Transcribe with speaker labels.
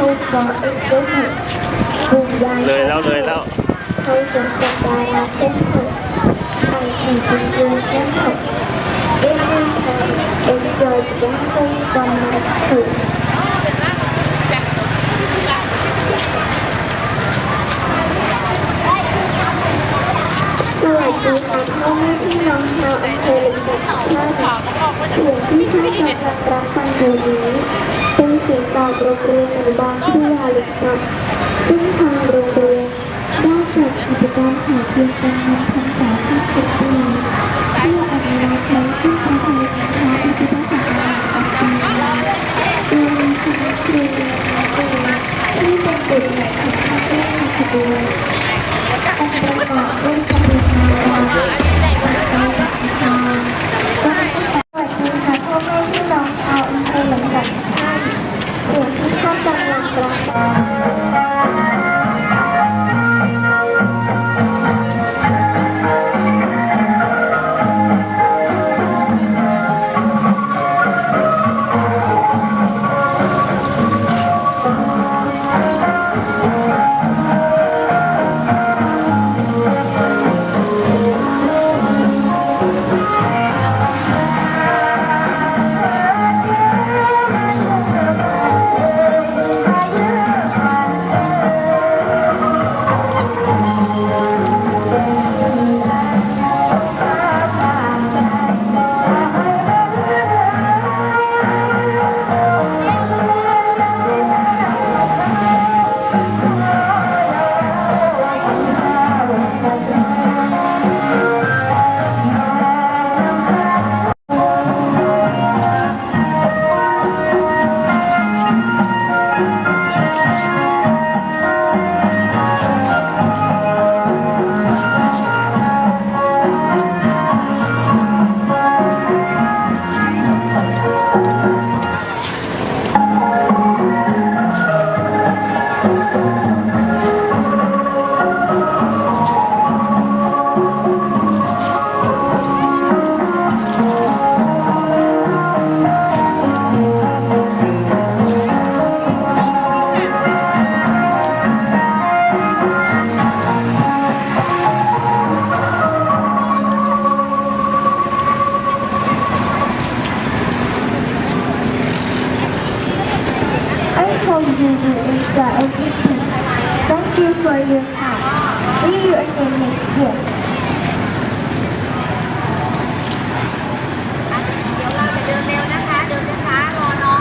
Speaker 1: เขาบอกเองเจ้าหกภูมิยา
Speaker 2: เลยแล้วเลยแล้ว
Speaker 1: เขาสมกับดาราเจ้าหกไปถึงภูมิยาเจ้าหกเอ็นดูใครเอ็นจอยยังคงความมาถึงสวัสดีค่ะพ่อแม่พี่น้องชาวอำเภอลิงจักรท่าถึงที่ท่านกำลังรับฟังอยู่นี้ โรงเรียนอนุบาลพิทยาลิงจักรซึ่งทางโรงเรียนได้จัดกิจกรรมหาเพียงการนำพรรษาที่สิบปีเพื่ออนุรักษ์และชื่นชมในพระพุทธศาสนาของไทยโดยมีคณะครูและนักเรียนที่เป็นบุตรและคุณพ่อแม่ขบวนองค์ประกอบด้วยขบวนการ all is the Thank you for your time. See you again next year.